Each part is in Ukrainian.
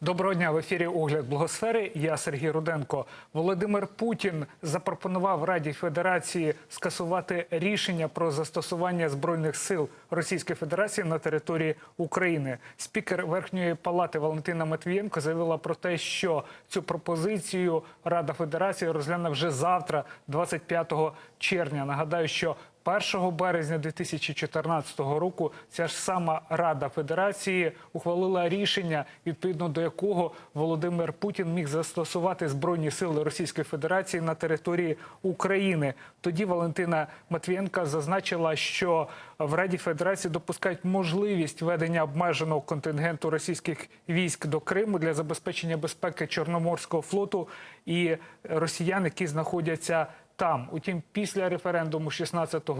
Доброго дня в ефірі Огляд Благосфери. Я Сергій Руденко. Володимир Путін запропонував Раді Федерації скасувати рішення про застосування збройних сил Російської Федерації на території України. Спікер Верхньої палати Валентина Матвієнко заявила про те, що цю пропозицію Рада Федерації розгляне вже завтра, 25 червня. Нагадаю, що 1 березня 2014 року ця ж сама Рада Федерації ухвалила рішення, відповідно до якого Володимир Путін міг застосувати збройні сили Російської Федерації на території України. Тоді Валентина Матвієнка зазначила, що в Раді Федерації допускають можливість ведення обмеженого контингенту російських військ до Криму для забезпечення безпеки Чорноморського флоту і росіян, які знаходяться там. Утім, після референдуму 16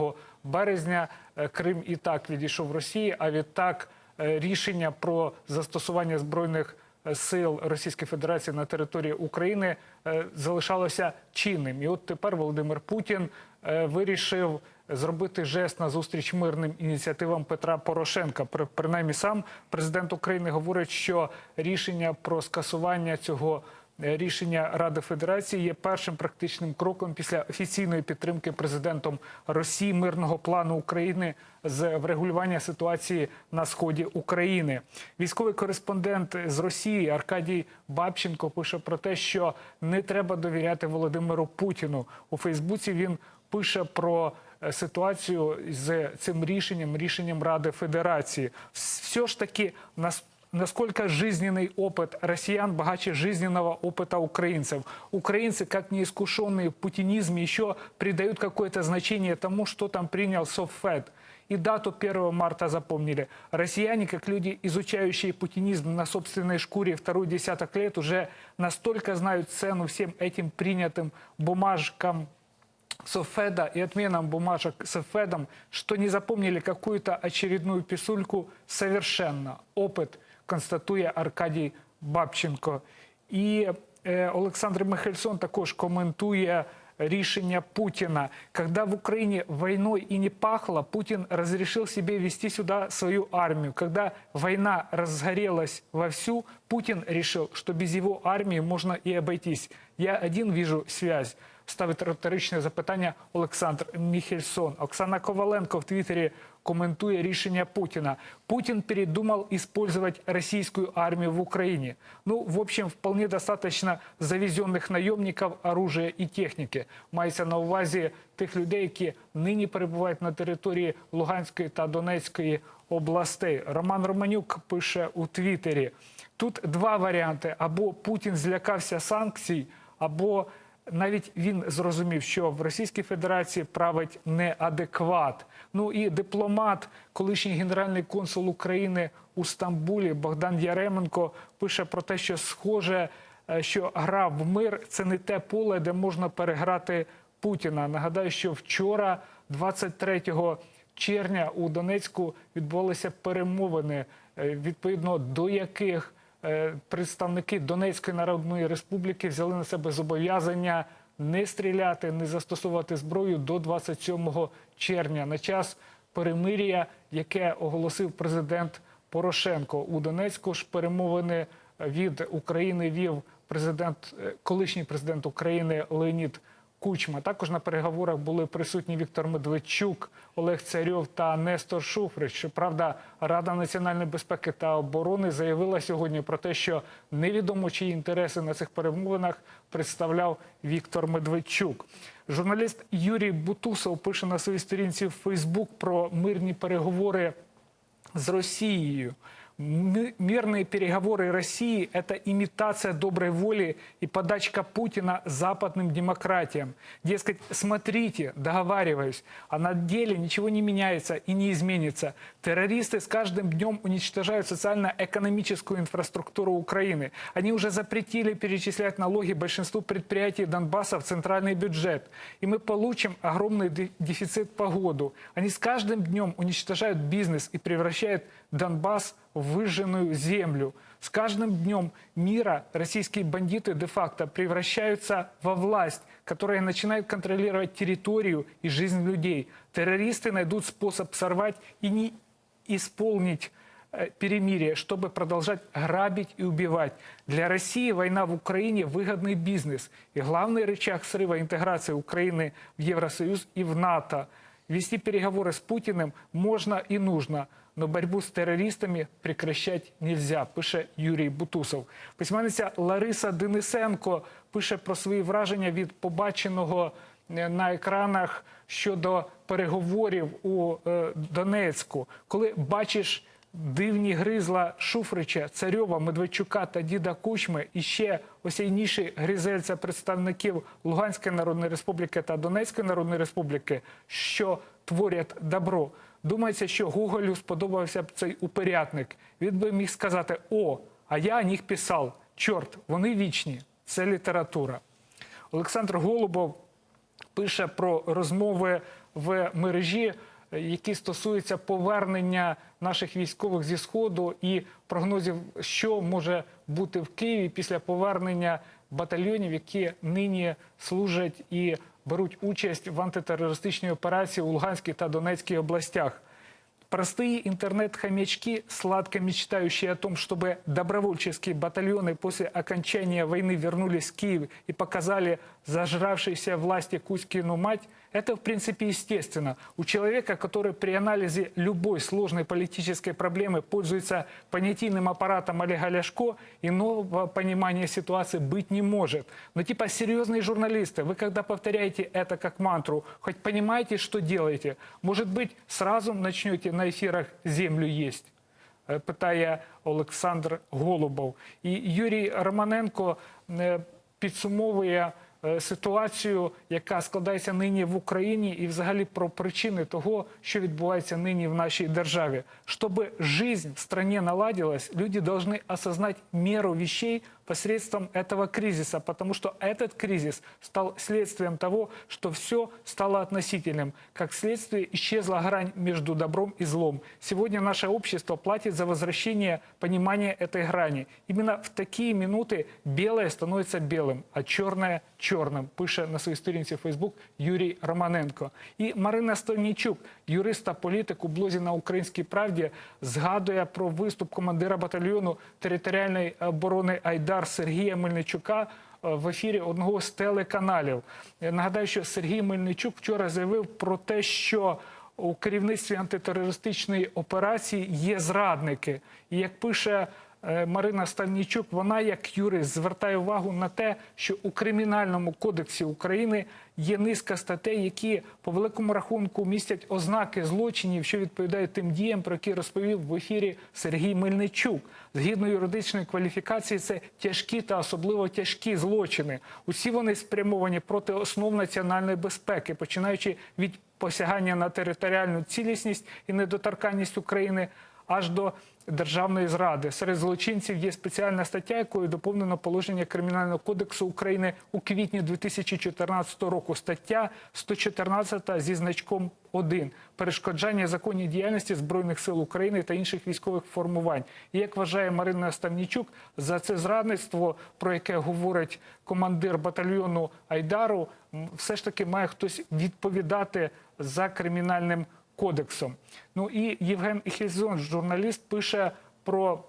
березня е, Крим і так відійшов Росії. А відтак е, рішення про застосування збройних е, сил Російської Федерації на території України залишалося чинним. І от тепер Володимир Путін вирішив зробити жест на зустріч мирним ініціативам Петра Порошенка. При- Принаймні сам президент України говорить, що рішення про скасування цього. Е, Рішення Ради Федерації є першим практичним кроком після офіційної підтримки президентом Росії мирного плану України з врегулювання ситуації на сході України. Військовий кореспондент з Росії Аркадій Бабченко пише про те, що не треба довіряти Володимиру Путіну. У Фейсбуці він пише про е, ситуацію з цим рішенням, рішенням Ради Федерації. Все ж таки насколько жизненный опыт россиян богаче жизненного опыта украинцев. Украинцы, как неискушенные в путинизме, еще придают какое-то значение тому, что там принял Совфед. И дату 1 марта запомнили. Россияне, как люди, изучающие путинизм на собственной шкуре второй десяток лет, уже настолько знают цену всем этим принятым бумажкам Софеда и отменам бумажек Софедом, что не запомнили какую-то очередную писульку совершенно. Опыт, констатує Аркадій Бабченко. І е, Олександр Михельсон також коментує рішення Путина. Когда в Украине войной и не пахло, Путин разрешил себе вести сюда свою армию. Когда война разгорелась вовсю, Путин решил, что без его армии можно и обойтись. Я один вижу связь. Ставить риторичне запитання Олександр Міхельсон. Оксана Коваленко в Твіттері коментує рішення Путіна. Путин передумал использовать российскую армию в Украине. Ну, в общем, вполне достаточно завезенных наемников, оружия і техніки. Мається на увазі тих людей, які нині перебувають на території Луганської та Донецької областей. Роман Романюк пише у Твіттері. Тут два варіанти: або Путін злякався санкцій, або навіть він зрозумів, що в Російській Федерації править неадекват. Ну і дипломат, колишній генеральний консул України у Стамбулі Богдан Яременко пише про те, що схоже, е, що гра в мир це не те поле, де можна переграти Путіна. Нагадаю, що вчора, 23 червня, у Донецьку відбулися перемовини, е, відповідно до яких представники Донецької Народної Республіки взяли на себе зобов'язання не стріляти, не застосовувати зброю до 27 червня на час перемир'я, яке оголосив президент Порошенко. У Донецьку ж перемовини від України вів президент, е, колишній президент України Леонід Кучма. Також на переговорах були присутні Віктор Медведчук, Олег Царьов та Нестор Шуфрич. Щоправда, Рада національної безпеки та оборони заявила сьогодні про те, що невідомо чиї інтереси на цих перемовинах представляв Віктор Медведчук. Журналіст Юрій Бутусов пише на своїй сторінці в Фейсбук про мирні переговори с Россией. Ми- Мирные переговоры России – это имитация доброй воли и подачка Путина западным демократиям. Дескать, смотрите, договариваюсь, а на деле ничего не меняется и не изменится. Террористы с каждым днем уничтожают социально-экономическую инфраструктуру Украины. Они уже запретили перечислять налоги большинству предприятий Донбасса в центральный бюджет. И мы получим огромный де- дефицит по году. Они с каждым днем уничтожают бизнес и превращают Донбасс в выжженную землю. С каждым днем мира российские бандиты де-факто превращаются во власть, которая начинает контролировать территорию и жизнь людей. Террористы найдут способ сорвать и не исполнить э, перемирие, чтобы продолжать грабить и убивать. Для России война в Украине – выгодный бизнес. И главный рычаг срыва интеграции Украины в Евросоюз и в НАТО. Вести переговоры с Путиным можно и нужно, но борьбу с терористами прекращать нельзя, пише Юрій Бутусов. Письменниця Лариса Денисенко пише про свої враження від побаченого е, на екранах щодо переговорів у е, Донецьку, коли бачиш дивні гризла Шуфрича, Царьова, Медведчука та діда Кучми і ще осяйніші гризельця представників Луганської Народної Республіки та Донецької Народної Республіки, що творять добро. Думається, що Гоголю сподобався б цей упорядник. Він би міг сказати: О, а я о них писав. Чорт, вони вічні. Це література. Олександр Голубов пише про розмови в мережі, е, які стосуються повернення наших військових зі сходу і прогнозів, що може бути в Києві після повернення батальйонів, які нині служать і беруть участь в антитерористичній операції у Луганській та Донецькій областях. Простые интернет-хомячки, сладко мечтающие о том, чтобы добровольческие батальоны после окончания войны вернулись в Киев и показали зажравшейся власти Кузькину мать, это в принципе естественно. У человека, который при анализе любой сложной политической проблемы пользуется понятийным аппаратом Олега Ляшко, иного понимания ситуации быть не может. Но типа серьезные журналисты, вы когда повторяете это как мантру, хоть понимаете, что делаете? Может быть, сразу начнете на эфирах землю есть? Е, питає Олександр Голубов. І Юрій Романенко е, підсумовує е, ситуацію, яка складається нині в Україні, і взагалі про причини того, що відбувається нині в нашій державі. Щоб жизнь в стране наладилась, люди должны осознать меру вещей посредством этого кризиса, потому что этот кризис стал следствием того, что все стало относительным. Как следствие исчезла грань между добром и злом. Сегодня наше общество платит за возвращение понимания этой грани. Именно в такие минуты белое становится белым, а черное – черным, Пише на своїй сторінці Фейсбук Юрій Романенко. І Марина Стольнічук, юрист та політик у блозі на Українській правді, згадує про виступ командира батальйону територіальної оборони Айдар Сергія Мельничука е, в ефірі одного з телеканалів. Я нагадаю, що Сергій Мельничук вчора заявив про те, що у керівництві антитерористичної операції є зрадники. І як пише е, Марина Ставнічук, вона як юрист звертає увагу на те, що у кримінальному кодексі України є низка статей, які по великому рахунку містять ознаки злочинів, що відповідають тим діям, про які розповів в ефірі Сергій Мельничук. Згідно юридичної кваліфікації, це тяжкі та особливо тяжкі злочини. Усі вони спрямовані проти основ національної безпеки, починаючи від посягання на територіальну цілісність і недоторканність України аж до державної зради. Серед злочинців є спеціальна стаття, якою доповнено положення Кримінального кодексу України у квітні 2014 року. Стаття 114 зі значком 1. перешкоджання законній діяльності збройних сил України та інших військових формувань. І як вважає Марина Ставнічук, за це зрадництво, про яке говорить командир батальйону Айдару, все ж таки має хтось відповідати за кримінальним кодексом. Ну і Євген Іхельзон, журналіст, пише про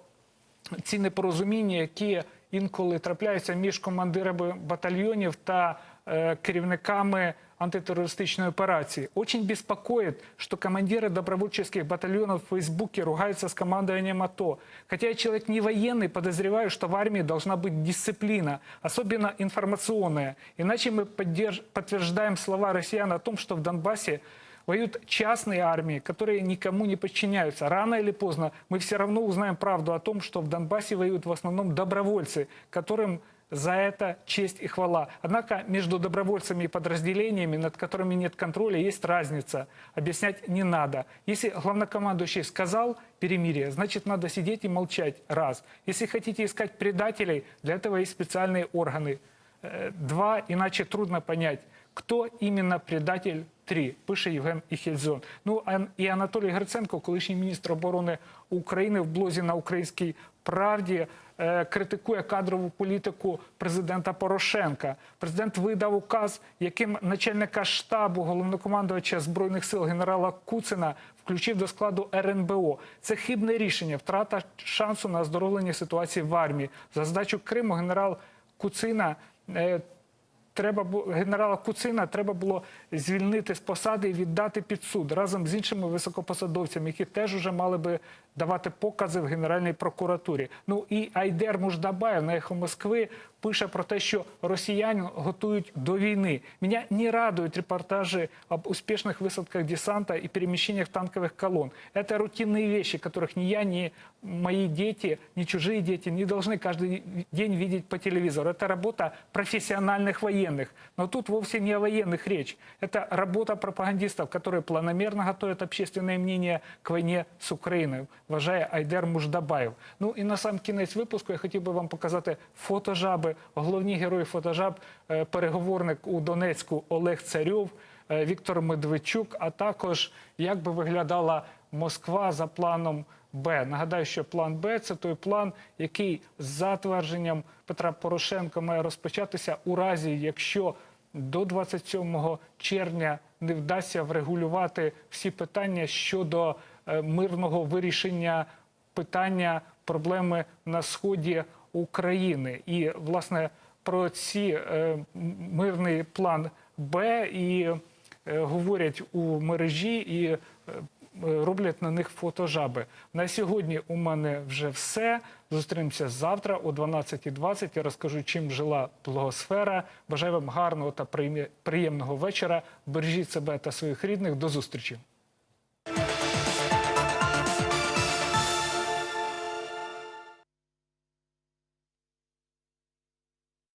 ці непорозуміння, які інколи трапляються між командирами батальйонів та е, керівниками антитеррористичной операции. Очень беспокоит, что командиры добровольческих батальонов в Фейсбуке ругаются с командованием АТО. Хотя я человек не военный, подозреваю, что в армии должна быть дисциплина, особенно информационная. Иначе мы поддерж- подтверждаем слова россиян о том, что в Донбассе воюют частные армии, которые никому не подчиняются. Рано или поздно мы все равно узнаем правду о том, что в Донбассе воюют в основном добровольцы, которым за это честь и хвала. Однако между добровольцами и подразделениями, над которыми нет контроля, есть разница. Объяснять не надо. Если главнокомандующий сказал перемирие, значит надо сидеть и молчать. Раз. Если хотите искать предателей, для этого есть специальные органы. Э, Два, иначе трудно понять, кто именно предатель 3, пише Євген Іхельзон. Ну і Анатолій Гриценко, колишній міністр оборони України в блозі на українській правді. е, Критикує кадрову політику президента Порошенка. Президент видав указ, яким начальника штабу головнокомандувача збройних сил генерала Куцина включив до складу РНБО. Це хибне рішення, втрата шансу на оздоровлення ситуації в армії. За здачу Криму генерал Куцина. е, Треба було генерала Куцина треба було звільнити з посади і віддати під суд разом з іншими високопосадовцями, які теж уже мали би давати покази в Генеральній прокуратурі. Ну і Айдер Муждабаєв на ехо Москви пише про те, що росіян готують до війни. Меня не радуют репортажи об успешных высадках десанта и перемещениях танковых колонн. Это рутинные вещи, которых ни я, ни мои дети, ни чужие дети не должны каждый день видеть по телевизору. Это работа профессиональных военных. Но тут вовсе не о военных речь. Это работа пропагандистов, которые планомерно готовят общественное мнение к войне с Украиною, вважає Айдер Муждабаєв. Ну і на сам кінець випуску я хотів би вам показати Головні герої фотожаб, е, переговорник у Донецьку Олег Царьов, е, Віктор Медведчук, а також як би виглядала Москва за планом Б. Нагадаю, що план Б це той план, який за твердженням Петра Порошенка має розпочатися у разі, якщо до 27 червня не вдасться врегулювати всі питання щодо е, мирного вирішення питання проблеми на сході України. І власне про ці е, мирний план Б і е, говорять у мережі і е, роблять на них фотожаби. На сьогодні у мене вже все. Зустрінемося завтра о 12.20. Я розкажу, чим жила благосфера. Бажаю вам гарного та приємного вечора. Бережіть себе та своїх рідних. До зустрічі.